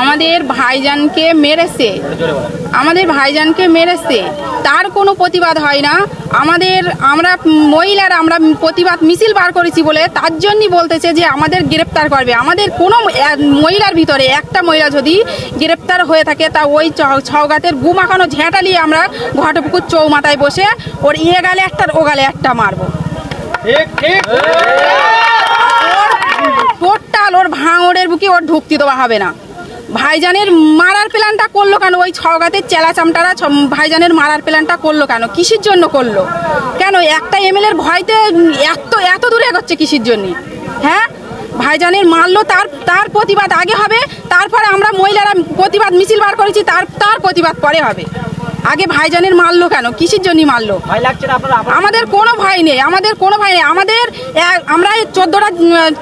আমাদের ভাইজানকে মেরেছে। আমাদের ভাইজানকে মেরেছে। তার কোনো প্রতিবাদ হয় না। আমাদের, আমরা মহিলারা, আমরা প্রতিবাদ মিছিল বার করেছি বলে তার জন্যই বলতেছে যে আমাদের গ্রেপ্তার করবে। আমাদের কোনো মহিলার ভিতরে, একটা মহিলা যদি গ্রেপ্তার হয়ে থাকে, তা ওই ছগাতের গু মাখানো ঝেঁটা নিয়ে আমরা ঘটপুকুর চৌমাথায় বসে ওর ইয়ে গালে একটা, ও গালে একটা মারবো। টোটাল ওর ভাঙড়ের বুকে ওর ঢুকতে দেওয়া হবে না। ভাইজানের মারার প্ল্যানটা করল কেন? ওই ছগাতের চেলা চামটারা ভাইজানের মারার প্ল্যানটা করল কেন? কিসের জন্য করল? কেন একটা এমএলএর ভয়তে এত এত দূরে এগোচ্ছে কিসের জন্য? হ্যাঁ? ভাইজানের মারলো, তার তার প্রতিবাদ আগে হবে, তারপরে আমরা মহিলারা প্রতিবাদ মিছিল বার করেছি, তার তার প্রতিবাদ পরে হবে। আগে ভাইজানের মারলো কেন? কিসের জন্য মারলো? আমাদের কোনো ভয় নেই আমাদের কোনো ভয় নেই। আমাদের আমরা চোদ্দোটা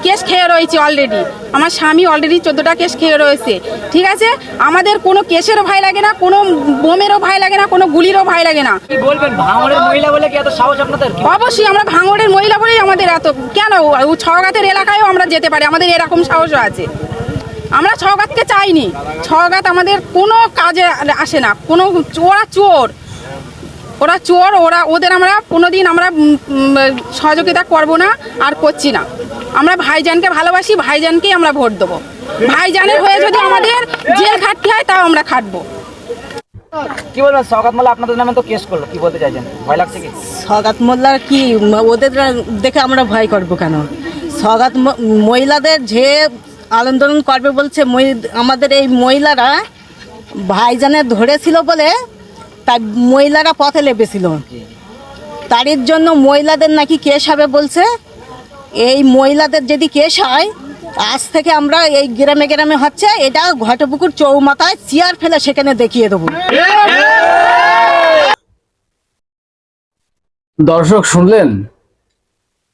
কেস খেয়ে রয়েছি অলরেডি আমার স্বামী অলরেডি চোদ্দোটা কেস খেয়ে রয়েছে ঠিক আছে? আমাদের কোনো কেসেরও ভয় লাগে না কোনো বোমেরও ভয় লাগে না কোনো গুলিরও ভয় লাগে না। অবশ্যই আমরা ভাঙড়ের মহিলা বলেই আমাদের এত কেন? ছগাতের এলাকায়ও আমরা যেতে পারি আমাদের এরকম সাহসও আছে। আমরা ছগাতকে চাইনি। ছগাত আমাদের কোনো কাজে আসে না। কোনো ওরা চোর। ওরা চোর ওরা ওদের আমরা কোনো দিন আমরা সহযোগিতা করব না আর করছি না। আমরা ভাইজানকে ভালোবাসি ভাইজানকেই আমরা ভোট দেবো। ভাইজানের হয়ে যদি আমাদের জেল খাটতে হয় তাও আমরা খাটবো। কি বলবেন সৌগাত মাল্লা আপনাদের নামে তো কেস করল কি বলতে চাইছেন? ভয় লাগছে কি? সগাত মোল্লার কি ওদের দেখে আমরা ভয় করব কেন? সগাত মহিলাদের যে আন্দোলন করবে বলছে আমাদের এই মহিলারা ভাইজানে ধরেছিল বলে তাই মহিলারা পথে লেপেছিল তারই জন্য মহিলাদের নাকি কেস হবে বলছে। এই মহিলাদের যদি কেস হয়, আজ থেকে আমরা এই গ্রামে গ্রামে হচ্ছে, এটা ঘটপুকুর চৌমাথায় চেয়ার ফেলে সেখানে দেখিয়ে দেবো। দর্শক শুনলেন?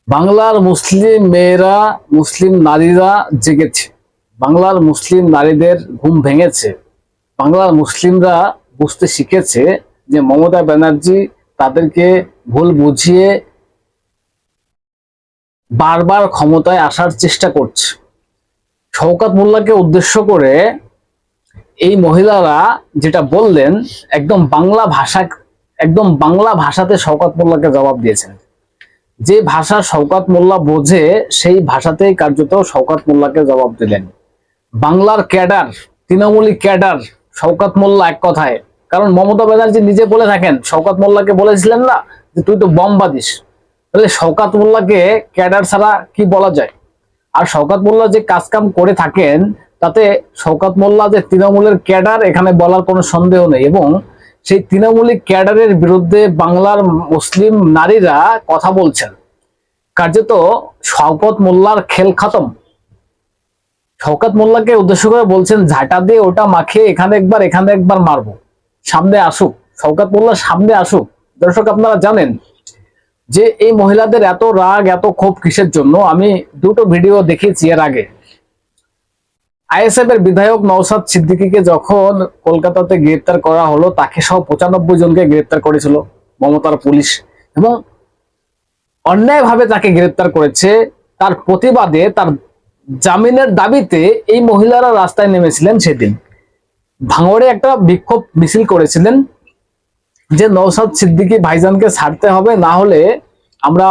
বাংলার মুসলিম মেয়েরা, মুসলিম নারীরা জেগেছে। বাংলার মুসলিম নারীদের ঘুম ভেঙেছে। বাংলার মুসলিমরা বুঝতে শিখেছে যে মমতা ব্যানার্জি তাদেরকে ভুল বুঝিয়ে বারবার ক্ষমতায় আসার চেষ্টা করছে। শওকাত মোল্লাকে উদ্দেশ্য করে এই মহিলারা যেটা বললেন, একদম বাংলা ভাষা একদম বাংলা ভাষাতে শওকাত মোল্লাকে জবাব দিয়েছেন। যে ভাষা শওকাত মোল্লা বোঝে, সেই ভাষাতেই কার্যত শওকাত মোল্লাকে জবাব দিলেন। বাংলার ক্যাডার, তৃণমূলী ক্যাডার শওকাত মোল্লা এক কথায়। কারণ মমতা ব্যানার্জি নিজে বলে থাকেন, শওকাত মোল্লাকে বলেছিলেন না যে তুই তো বম বাদিস তাহলে শওকাত মোল্লাকে ক্যাডার ছাড়া কি বলা যায়? আর শওকাত মোল্লা যে কাজকাম করে থাকেন, তাতে শওকাত মোল্লা যে তৃণমূলের ক্যাডার, এখানে বলার কোনো সন্দেহ নেই। এবং সেই তৃণমূলী ক্যাডারের বিরুদ্ধে বাংলার মুসলিম নারীরা কথা বলছেন। কার্যত শওকত মোল্লার খেল খতম। শওকাত মোল্লাকে উদ্দেশ্য করে বলছেন, ঝাঁটা দিয়ে ওটা মাখিয়ে এখানে একবার এখানে একবার মারবো। সামনে আসুক শওকাত মোল্লা সামনে আসুক। দর্শক, আপনারা জানেন যে এই মহিলাদের এত রাগ, এত ক্ষোভ কিসের জন্য? আমি দুটো ভিডিও দেখেছি এর আগে। আইএসএফ এর বিধায়ক নওসাদ সিদ্দিকীকে যখন কলকাতাতে গ্রেপ্তার করা হলো, তাকে সহ পঁচানব্বই জনকে গ্রেপ্তার করেছিল মমতার পুলিশ এবং অন্যায়ভাবে তাকে গ্রেপ্তার করেছে। তার প্রতিবাদে তার জামিনের দাবিতে এই মহিলারা রাস্তায় নেমেছিলেন সেদিন। ভাঙড়ে একটা বিক্ষোভ মিছিল করেছিলেন যে নৌসাদ সিদ্দিকী ভাইজানকে ছাড়তে হবে, না হলে আমরা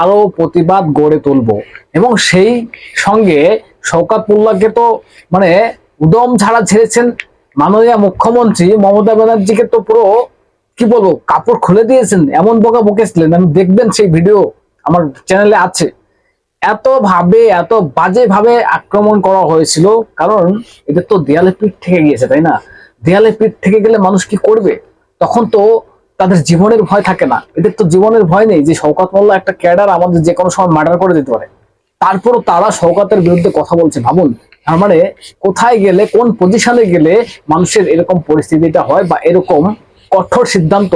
আরও প্রতিবাদ গড়ে তুলব। এবং সেই সঙ্গে শওকাত মোল্লাকে তো মানে উদম ছাড়া ছেড়েছেন মাননীয় মুখ্যমন্ত্রী মমতা ব্যানার্জিকে তো পুরো, কি বলব, কাপড় খুলে দিয়েছেন। এমন বোকা বকেছিলেন আমি দেখবেন সেই ভিডিও আমার চ্যানেলে আছে। এত ভাবে এত বাজে ভাবে আক্রমণ করা হয়েছিল, কারণ এদের তো দেয়ালে পিঠ থেকে গিয়েছে, তাই না? দেয়ালে পিঠ থেকে গেলে মানুষ কি করবে? তখন তো তাদের জীবনের ভয় থাকে না। এদের তো জীবনের ভয় নেই যে শওকাত মোল্লা একটা ক্যাডার আমাদের যে কোনো সময় মার্ডার করে দিতে পারে। তারপরও তারা শওকাতের বিরুদ্ধে কথা বলছে। ভাবুন, তার মানে কোথায় গেলে, কোন পজিশনে গেলে মানুষের এরকম পরিস্থিতিটা হয় বা এরকম কঠোর সিদ্ধান্ত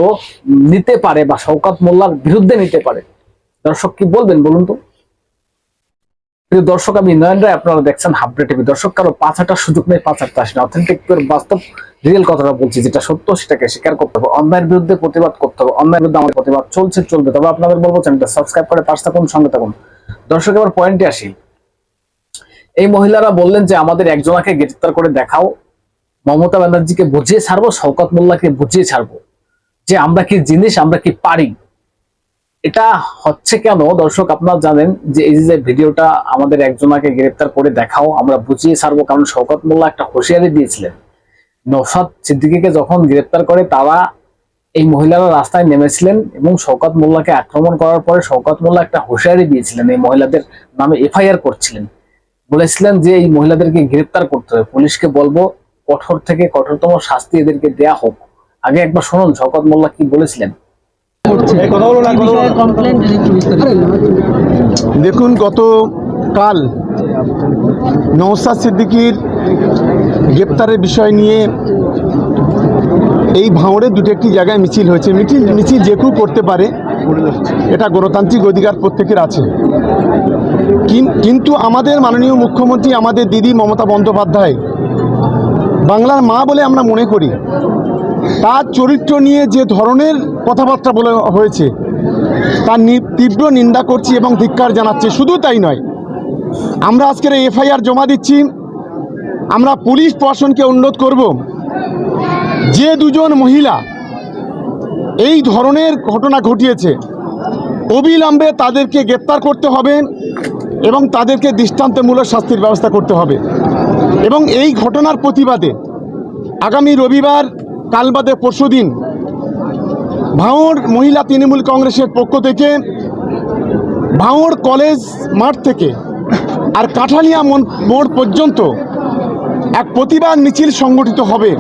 নিতে পারে বা শওকাত মোল্লার বিরুদ্ধে নিতে পারে? দর্শক কি বলবেন বলুন তো? দর্শক, আমি নয়ন রায়, আপনারা দেখছেন হাবড়ে টিভি। দর্শক, কারও পাঁচ হাঁটার সুযোগ নেই, পাঁচ হাঁটতে আসেন। অথেন্টিক বাস্তব রিয়েল কথাটা বলছি, যেটা সত্য, সেটাকে স্বীকার করতে হবে। অন্যায়ের বিরুদ্ধে প্রতিবাদ করতে হবে। অন্যায়ের বিরুদ্ধে আমাদের প্রতিবাদ চলছে, চলবে। তবে আপনাদের বলব চ্যানেলটা সাবস্ক্রাইব করে পাশে থাকুন, সঙ্গে থাকুন। দর্শক, এবার পয়েন্টে আসি। এই মহিলারা বললেন যে, আমাদের একজনাকে গ্রেফতার করে দেখাও। মমতা ব্যানার্জিকে বুঝিয়ে ছাড়বো, শওকত মোল্লাকে বুঝিয়ে ছাড়বো। যে, আমরা কি জিনিস, আমরা কি পারি? এটা হচ্ছে কেন? দর্শক, আপনারা জানেন যে, এই যে ভিডিওটা, আমাদের একজনাকে গ্রেফতার করে দেখাও, আমরা বুঝিয়ে ছাড়বো। কারণ শওকত মোল্লা একটা হুঁশিয়ারি দিয়েছিলেন। নৌসাদ সিদ্দিকীকে যখন গ্রেফতার করে, তারা এই মহিলারা রাস্তায় নেমেছিলেন এবং শওকত মোল্লাকে আক্রমণ করার পরে শওকত মোল্লা একটা হুঁশিয়ারি দিয়েছিলেন এই মহিলাদের নামে এফআইআর করছিলেন। বলেছিলেন যে এই মহিলাদেরকে গ্রেপ্তার করতে হবে। পুলিশকে বলব কঠোর থেকে কঠোরতম শাস্তি এদেরকে দেয়া হোক। আগে একবার শুনুন শওকত মোল্লা কি বলেছিলেন? দেখুন গত কাল নৌসাদ সিদ্দিকির গ্রেপ্তারের বিষয় নিয়ে এই ভাঙড়ে দুটো একটি জায়গায় মিছিল হয়েছে। মিছিল মিছিল যে কেউ করতে পারে, এটা গণতান্ত্রিক অধিকার প্রত্যেকের আছে। কিন- কিন্তু আমাদের মাননীয় মুখ্যমন্ত্রী, আমাদের দিদি মমতা বন্দ্যোপাধ্যায়, বাংলার মা বলে আমরা মনে করি, তার চরিত্র নিয়ে যে ধরনের কথাবার্তা বলে হয়েছে, তার তীব্র নিন্দা করছি এবং ধিক্কার জানাচ্ছি, শুধু তাই নয়, আমরা আজকের এফআইআর জমা দিচ্ছি, আমরা পুলিশ প্রশাসনকে অনুরোধ করব যে দুজন মহিলা এই ধরনের ঘটনা ঘটিয়েছে, অবিলম্বে তাদেরকে গ্রেপ্তার করতে হবে এবং তাদেরকে দৃষ্টান্তমূলক শাস্তির ব্যবস্থা করতে হবে। এবং এই ঘটনার প্রতিবাদে আগামী রবিবার, কাল বাদে পরশু দিন ভাঙড় মহিলা তৃণমূল কংগ্রেসের পক্ষ থেকে ভাঙড় কলেজ মাঠ থেকে আর কাঠালিয়া মোড় পর্যন্ত এক প্রতিবাদ মিছিল সংগঠিত হবে।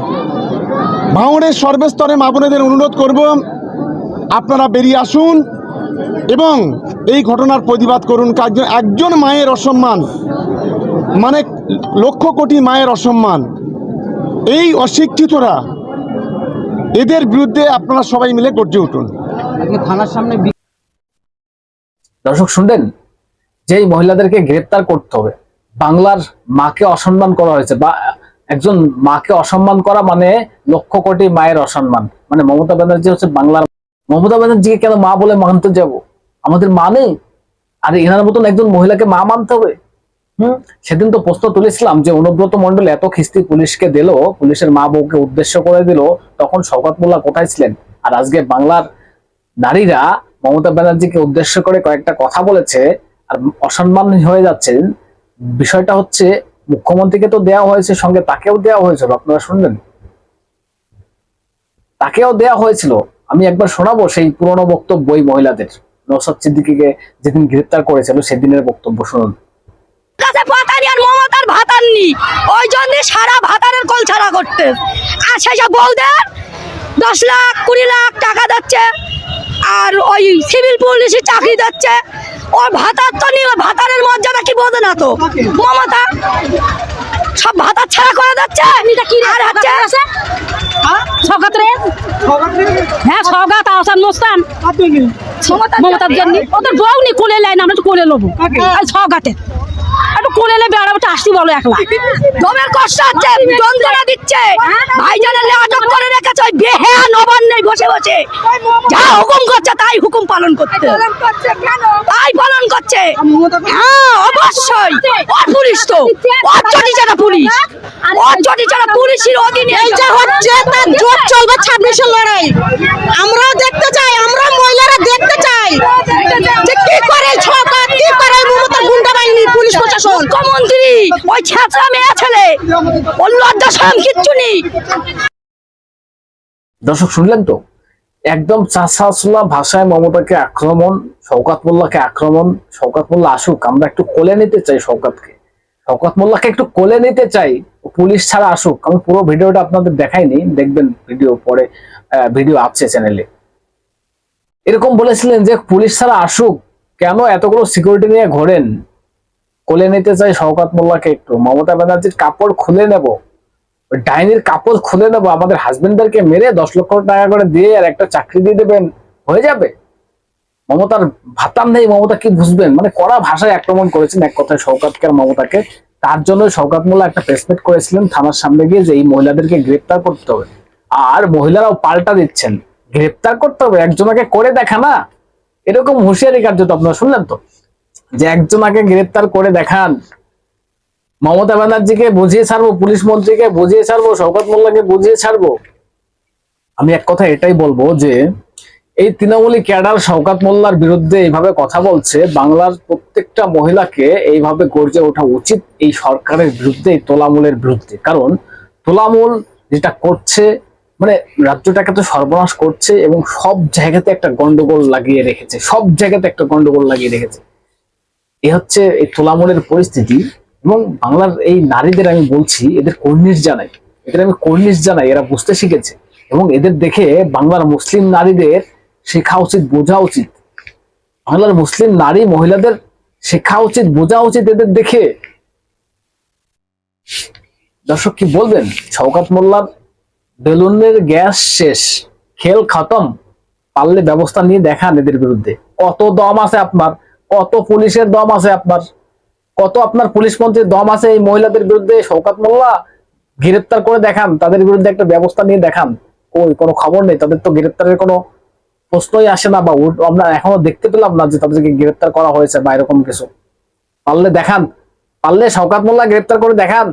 ভাঙড়ের সর্বস্তরে মা বোনেদের অনুরোধ করব আপনারা বেরিয়ে আসুন এবং এই ঘটনার প্রতিবাদ করুন। কাজ একজন মায়ের অসম্মান মানে লক্ষ কোটি মায়ের অসম্মান। এই অশিক্ষিতরা এদের বিরুদ্ধে আপনারা সবাই মিলে গর্জে উঠুন। থানার সামনে দর্শক শুনলেন? যে এই মহিলাদেরকে গ্রেপ্তার করতে হবে বাংলার মাকে অসম্মান করা হয়েছে বা একজন মাকে অসম্মান করা মানে লক্ষ কোটি মায়ের অসম্মান। মানে মমতা ব্যানার্জি হচ্ছে বাংলার মমতা ব্যানার্জিকে কেন মা বলে মানতে যাব? আমাদের মা নেই। আর এনার মতন একজন মহিলাকে মা মানতে হবে। হম? সেদিন তো প্রশ্ন তুলেছিলাম যে অনুব্রত মন্ডল এত খিস্তি পুলিশকে দিল, পুলিশের মা বউকে উদ্দেশ্য করে দিল, তখন শওকত মোল্লা কোথায় ছিলেন? আর আজকে বাংলার নারীরা মমতা ব্যানার্জিকে উদ্দেশ্য করে কয়েকটা কথা বলেছে, আর অসম্মান হয়ে যাচ্ছেন। বিষয়টা হচ্ছে মুখ্যমন্ত্রীকে তো দেওয়া হয়েছে, সঙ্গে তাকেও দেওয়া হয়েছিল, আপনারা শুনলেন? তাকেও দেওয়া হয়েছিল। আমি একবার শোনাবো সেই পুরনো বক্তব্য ওই মহিলাদের। নৌসাদ সিদ্দিকিকে যেদিন গ্রেপ্তার করেছিল, সেদিনের বক্তব্য শুনুন। ভাতারি দশ লাখ, কুড়ি লাখ টাকা আর ওই চাকরি তো ভাতারের মর্যাদা কি বোঝে না তো? মমতা দিচ্ছে আর হচ্ছে সৌগাত রে হ্যাঁ? সৌগাত আসান মোস্তান মমতার জন্য। ওদের বউ নি কোলে লাইন আমরা তো কোলে নেব আর সৌগাতে একটু কোলে নেবে আর একটু আসতে বলো একলা। দমের কষ্ট হচ্ছে যন্ত্রণা দিচ্ছে। ভাইজানের আটক করে রেখেছে ওই বেহেয়া নবান্নে বসে বসে। যা হুকুম করছে তাই হুকুম পালন করতে। তাই পালন করছে হ্যাঁ অবশ্যই। ওর পুলিশ তো। ওর চটি চারা পুলিশ। ওর চটি চারা পুলিশের অধীনে এইটা হচ্ছে তার জোট চলবে ছাব্বিশের লড়াই। আমরা দেখতে চাই আমরা মহিলারা দেখতে চাই যে কি করে সরকার কি করে মমতার গুন্ডা বাহিনী পুলিশ প্রশাসন মুখ্যমন্ত্রী ওই ছেঁচড়া মেয়ে ছেলে, ওর লজ্জা কিচ্ছু নেই। দর্শক, শুনলেন তো? একদম চাষাসলা ভাষায় মমতাকে আক্রমণ, শওকাত মোল্লাকে আক্রমণ, শওকাত মোল্লা আসুক, আমরা একটু কোলে নিতে চাই শওকাতকে। শওকাত মোল্লাকে একটু কোলে নিতে চাই পুলিশ ছাড়া আসুক। আমি পুরো ভিডিওটা আপনাদের দেখাইনি, দেখবেন ভিডিও পরে ভিডিও আছে চ্যানেলে। এরকম বলেছিলেন যে পুলিশ ছাড়া আসুক, কেন এতগুলো সিকিউরিটি নিয়ে ঘোরেন? কোলে নিতে চাই শওকাত মোল্লাকে একটু। মমতা ব্যানার্জির কাপড় খুলে নেব। ডাইনির কাপড় খুলে নেব। আমাদের হাজবেন্ডদেরকে মেরে দশ লক্ষ টাকা করে দিয়ে আর একটা চাকরি দিয়ে দেবেন। হয়ে যাবে? মমতার ভাতাম নেই। মমতা কি বুঝবেন? মানে কড়া ভাষায় আক্রমণ করেছেন এক কথায় শওকাতকে আর মমতাকে। তার জন্য শওকাত মোল্লা একটা প্রেসমিট করেছিলেন থানার সামনে গিয়ে যে এই মহিলাদেরকে গ্রেপ্তার করতে হবে। আর মহিলারাও পাল্টা দিচ্ছেন। গ্রেপ্তার করতে হবে? একজনকে করে দেখা না? এরকম হুঁশিয়ারি কার্য তো আপনারা শুনলেন তো? যে একজনকে গ্রেপ্তার করে দেখান। মমতা ব্যানার্জিকে বুঝিয়ে ছাড়বো, পুলিশ মন্ত্রীকে বুঝিয়ে ছাড়বো, শওকত মোল্লাকে বুঝিয়ে ছাড়বো? আমি এক কথা এটাই বলব যে, এই তৃণমূলী ক্যাডার শওকাত মোল্লার বিরুদ্ধে এইভাবে কথা বলছে, বাংলার প্রত্যেকটা মহিলাকে এইভাবে গর্জে ওঠা উচিত এই সরকারের বিরুদ্ধে, এই তোলামূলের বিরুদ্ধে। কারণ তোলামূল যেটা করছে মানে রাজ্যটাকে তো সর্বনাশ করছে এবং সব জায়গাতে একটা গন্ডগোল লাগিয়ে রেখেছে, সব জায়গাতে একটা গন্ডগোল লাগিয়ে রেখেছে। এ হচ্ছে এই তোলামূলের পরিস্থিতি এবং বাংলার এই নারীদের আমি বলছি, এদের কর্নিশ জানাই। এদের আমি কর্নিশ জানাই, এরা বুঝতে শিখেছে। এবং এদের দেখে বাংলার মুসলিম নারীদের শেখা উচিত, বোঝা উচিত। বাংলার মুসলিম নারী মহিলাদের শেখা উচিত, বোঝা উচিত এদের দেখে। দর্শক, কি বলবেন? শওকাত মোল্লার বেলুনের গ্যাস শেষ, খেল খতম, পারলে ব্যবস্থা নিয়ে দেখান এদের বিরুদ্ধে। কত দম আছে আপনার? কত পুলিশের দম আছে আপনার? কত আপনার পুলিশ মন্ত্রীর দম আছে এই মহিলাদের বিরুদ্ধে? শওকাত মোল্লা, গ্রেপ্তার করে দেখান। তাদের বিরুদ্ধে একটা ব্যবস্থা নিয়ে দেখান। ওই কোনো খবর নেই? তাদের তো গ্রেপ্তারের কোনো প্রশ্নই আসে না বা আমরা এখনও দেখতে পেলাম না যে তাদেরকে গ্রেপ্তার করা হয়েছে বা এরকম কিছু। পারলে দেখান। পারলে শওকাত মোল্লা গ্রেপ্তার করে দেখান।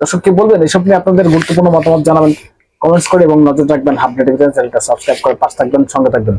দর্শক, কি বলবেন? এসব নিয়ে আপনাদের গুরুত্বপূর্ণ মতামত জানাবেন। কমেন্টস করে এবং নজর রাখবেন। হাবডেট চ্যানেলটা সাবস্ক্রাইব করে পাশ থাকবেন, সঙ্গে থাকবেন।